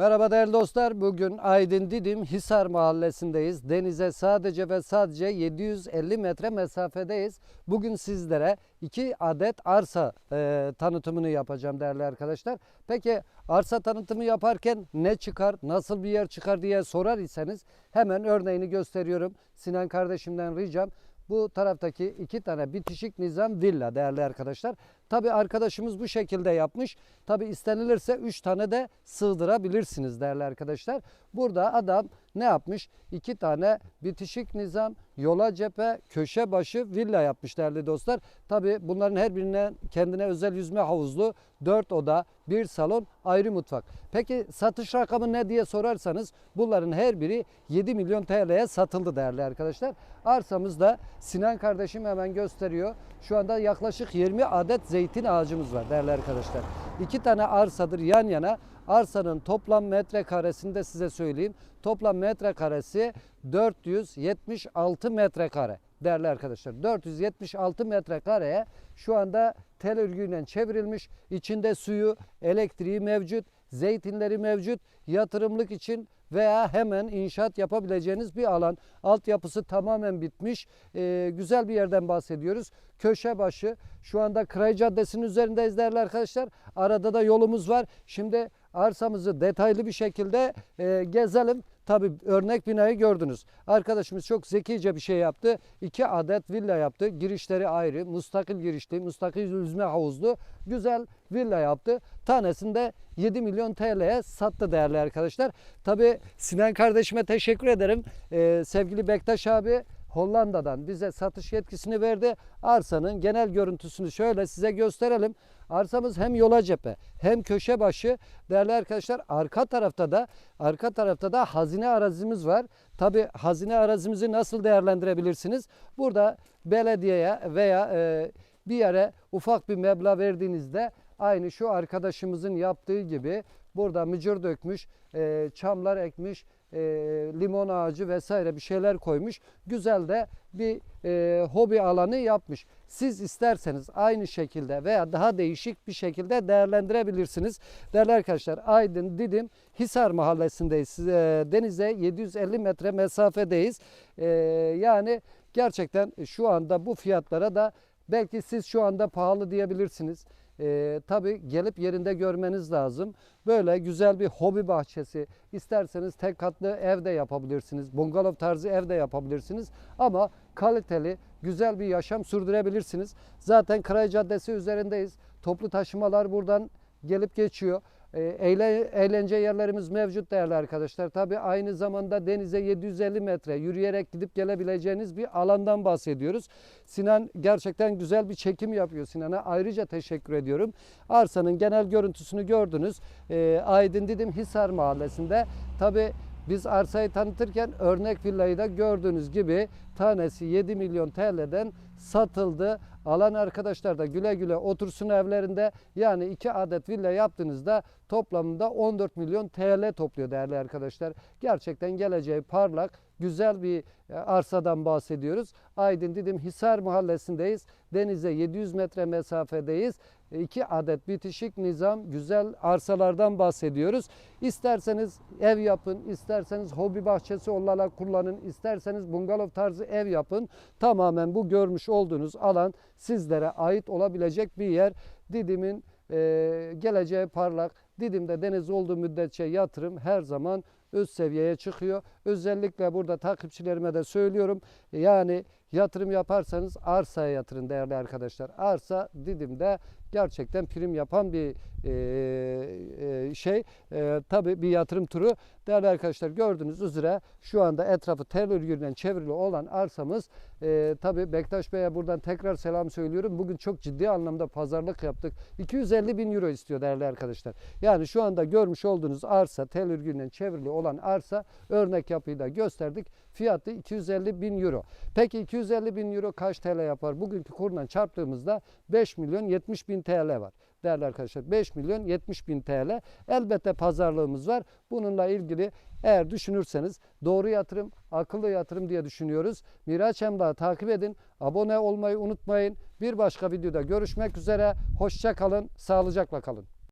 Merhaba değerli dostlar. Bugün Aydın Didim Hisar Mahallesi'ndeyiz. Denize sadece ve sadece 750 metre mesafedeyiz. Bugün sizlere iki adet arsa e, tanıtımını yapacağım değerli arkadaşlar. Peki arsa tanıtımı yaparken ne çıkar, nasıl bir yer çıkar diye sorar iseniz hemen örneğini gösteriyorum. Sinan kardeşimden ricam bu taraftaki iki tane bitişik nizam villa değerli arkadaşlar. Tabi arkadaşımız bu şekilde yapmış. Tabi istenilirse üç tane de sığdırabilirsiniz değerli arkadaşlar. Burada adam ne yapmış? İki tane bitişik nizam, yola cephe, köşe başı villa yapmış değerli dostlar. Tabi bunların her birine kendine özel yüzme havuzlu, dört oda, bir salon, ayrı mutfak. Peki satış rakamı ne diye sorarsanız bunların her biri 7 milyon TL'ye satıldı değerli arkadaşlar. Arsamızda Sinan kardeşim hemen gösteriyor. Şu anda yaklaşık 20 adet zeytin ağacımız var değerli arkadaşlar. İki tane arsadır yan yana. Arsanın toplam metrekaresini de size söyleyeyim. Toplam metrekaresi 476 metrekare değerli arkadaşlar. 476 metrekareye şu anda tel örgüyle çevrilmiş. İçinde suyu, elektriği mevcut, zeytinleri mevcut. Yatırımlık için veya hemen inşaat yapabileceğiniz bir alan. Altyapısı tamamen bitmiş. Ee, güzel bir yerden bahsediyoruz. Köşe başı. Şu anda Kıray Caddesi'nin üzerindeyiz değerli arkadaşlar. Arada da yolumuz var. Şimdi arsamızı detaylı bir şekilde e, gezelim. Tabi örnek binayı gördünüz. Arkadaşımız çok zekice bir şey yaptı. İki adet villa yaptı. Girişleri ayrı. Mustakil girişli, mustakil yüzme havuzlu. Güzel villa yaptı. Tanesinde 7 milyon TL'ye sattı değerli arkadaşlar. Tabi Sinan kardeşime teşekkür ederim. Ee, sevgili Bektaş abi Hollanda'dan bize satış yetkisini verdi. Arsanın genel görüntüsünü şöyle size gösterelim. Arsamız hem yola cephe hem köşe başı. Değerli arkadaşlar arka tarafta da arka tarafta da hazine arazimiz var. Tabi hazine arazimizi nasıl değerlendirebilirsiniz? Burada belediyeye veya e, bir yere ufak bir meblağ verdiğinizde aynı şu arkadaşımızın yaptığı gibi burada mıcır dökmüş, e, çamlar ekmiş, e, limon ağacı vesaire bir şeyler koymuş. Güzel de bir e, hobi alanı yapmış. Siz isterseniz aynı şekilde veya daha değişik bir şekilde değerlendirebilirsiniz. Değerli arkadaşlar Aydın Didim Hisar Mahallesi'ndeyiz. E, denize 750 metre mesafedeyiz. E, yani gerçekten şu anda bu fiyatlara da belki siz şu anda pahalı diyebilirsiniz. Ee, tabii gelip yerinde görmeniz lazım. Böyle güzel bir hobi bahçesi. isterseniz tek katlı ev de yapabilirsiniz. Bungalov tarzı ev de yapabilirsiniz. Ama kaliteli, güzel bir yaşam sürdürebilirsiniz. Zaten Kıray Caddesi üzerindeyiz. Toplu taşımalar buradan gelip geçiyor. E, eğle- eğlence yerlerimiz mevcut değerli arkadaşlar. Tabi aynı zamanda denize 750 metre yürüyerek gidip gelebileceğiniz bir alandan bahsediyoruz. Sinan gerçekten güzel bir çekim yapıyor. Sinan'a ayrıca teşekkür ediyorum. Arsanın genel görüntüsünü gördünüz. E, Aydın Didim Hisar Mahallesi'nde. Tabi biz arsayı tanıtırken örnek villayı da gördüğünüz gibi tanesi 7 milyon TL'den satıldı. Alan arkadaşlar da güle güle otursun evlerinde. Yani iki adet villa yaptığınızda toplamında 14 milyon TL topluyor değerli arkadaşlar. Gerçekten geleceği parlak, güzel bir e, arsadan bahsediyoruz. Aydın Didim Hisar Mahallesi'ndeyiz. Denize 700 metre mesafedeyiz. İki adet bitişik nizam güzel arsalardan bahsediyoruz. İsterseniz ev yapın, isterseniz hobi bahçesi olarak kullanın, isterseniz bungalov tarzı ev yapın. Tamamen bu görmüş olduğunuz alan sizlere ait olabilecek bir yer. Didim'in e, geleceği parlak. Didim'de deniz olduğu müddetçe yatırım her zaman üst seviyeye çıkıyor. Özellikle burada takipçilerime de söylüyorum. Yani yatırım yaparsanız arsaya yatırın değerli arkadaşlar. Arsa Didim'de gerçekten prim yapan bir e, e, şey. E, tabii bir yatırım turu. Değerli arkadaşlar gördüğünüz üzere şu anda etrafı tel örgüyle çevrili olan arsamız. E, tabii Bektaş Bey'e buradan tekrar selam söylüyorum. Bugün çok ciddi anlamda pazarlık yaptık. 250 bin euro istiyor değerli arkadaşlar. Yani şu anda görmüş olduğunuz arsa tel örgüyle çevrili olan arsa örnek yapıyı da gösterdik. Fiyatı 250 bin euro. Peki 250 bin euro kaç TL yapar? Bugünkü kurla çarptığımızda 5 milyon 70 bin TL var. Değerli arkadaşlar 5 milyon 70 bin TL. Elbette pazarlığımız var. Bununla ilgili eğer düşünürseniz doğru yatırım, akıllı yatırım diye düşünüyoruz. Miraç Emlak'ı takip edin. Abone olmayı unutmayın. Bir başka videoda görüşmek üzere. Hoşça kalın, sağlıcakla kalın.